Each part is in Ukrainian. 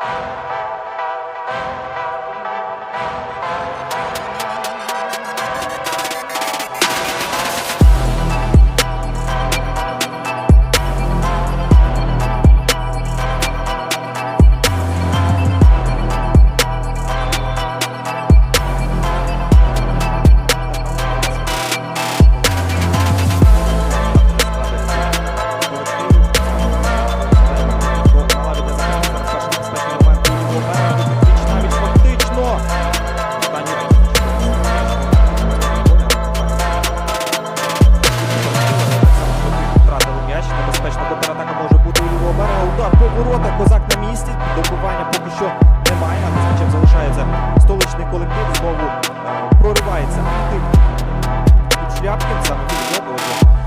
you Займається активно. Під шляпкін сам підробив.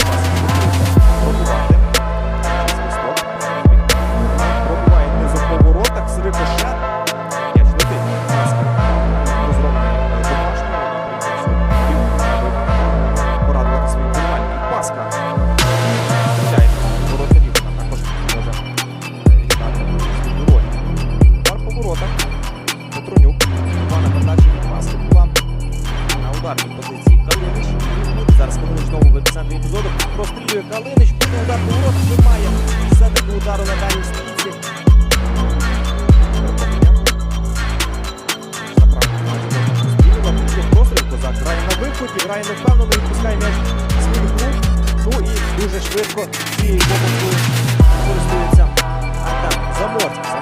Наступний удар поворот випає. Все-таки удару на дальній стрічці. Козак грає на виході, грає невпевнено, відпускає м'яч свій рук. Ну і дуже швидко цією помилкою а атак. Заморський.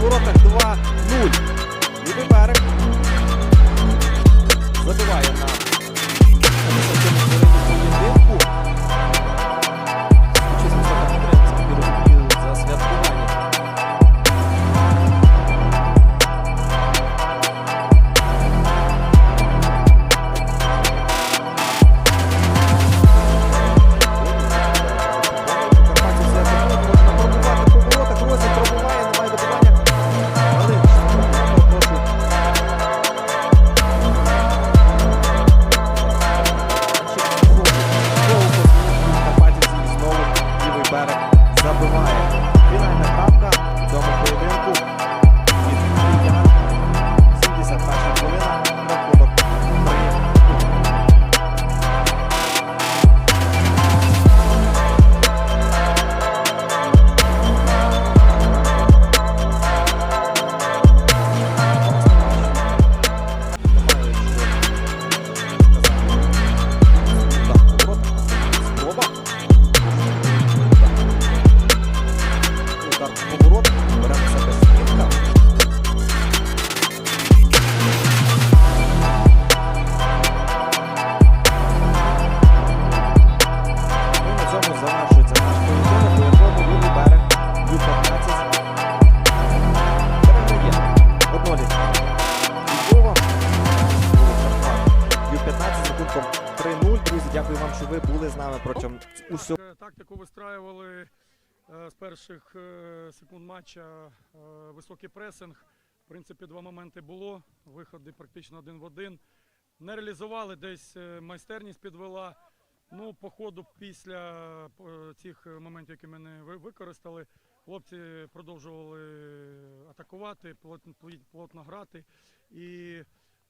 воротах два. що ви були з нами протягом усього. Тактику е, вистраювали е, з перших е, секунд матча високий пресинг. В принципі, два моменти було. Виходи практично один в один. Не реалізували десь майстерність підвела. Ну, по ходу, після цих моментів, які мене не використали, хлопці продовжували атакувати, плотно грати. І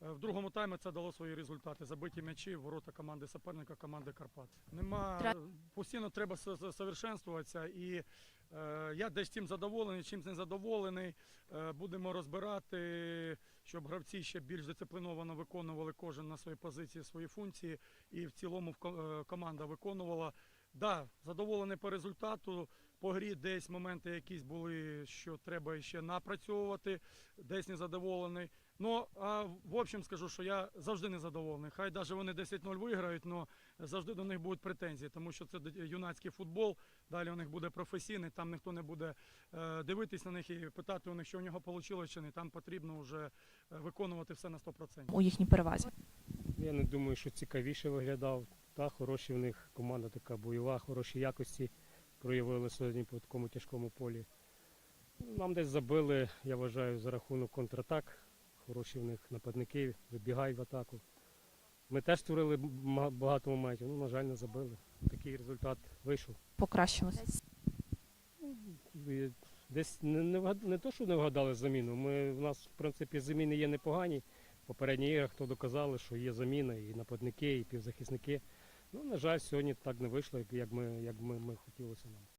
Е, в другому таймі це дало свої результати. Забиті м'ячі, ворота команди суперника, команди Карпат. Нема постійно треба совершенствуватися. І е, я десь тим задоволений, чим не задоволений. Е, будемо розбирати, щоб гравці ще більш дисципліновано виконували кожен на своїй позиції, свої функції. І в цілому е, команда виконувала. Да, задоволений по результату. По грі десь моменти якісь були, що треба ще напрацьовувати, десь незадоволений. Ну, а в общем скажу, що я завжди незадоволений. Хай навіть вони 10-0 виграють, але завжди до них будуть претензії, тому що це юнацький футбол. Далі у них буде професійний, там ніхто не буде е, дивитись на них і питати у них, що у нього вийшло чи не. Там потрібно вже е, виконувати все на 100%. у їхній перевазі. Я не думаю, що цікавіше виглядав. Та хороші в них команда така бойова, хороші якості проявили сьогодні по такому тяжкому полі. Нам десь забили, я вважаю, за рахунок контратак. Хороші в них нападники, вибігають в атаку. Ми теж створили багато моментів, ну, на жаль, не забили. Такий результат вийшов. Покращилось. І Десь не, не, вгад- не то, що не вгадали заміну. Ми, у нас, в принципі, заміни є непогані. В попередніх іграх то доказали, що є заміна і нападники, і півзахисники. Ну, на жаль, сьогодні так не вийшло, як ми, як ми, ми хотілося нам.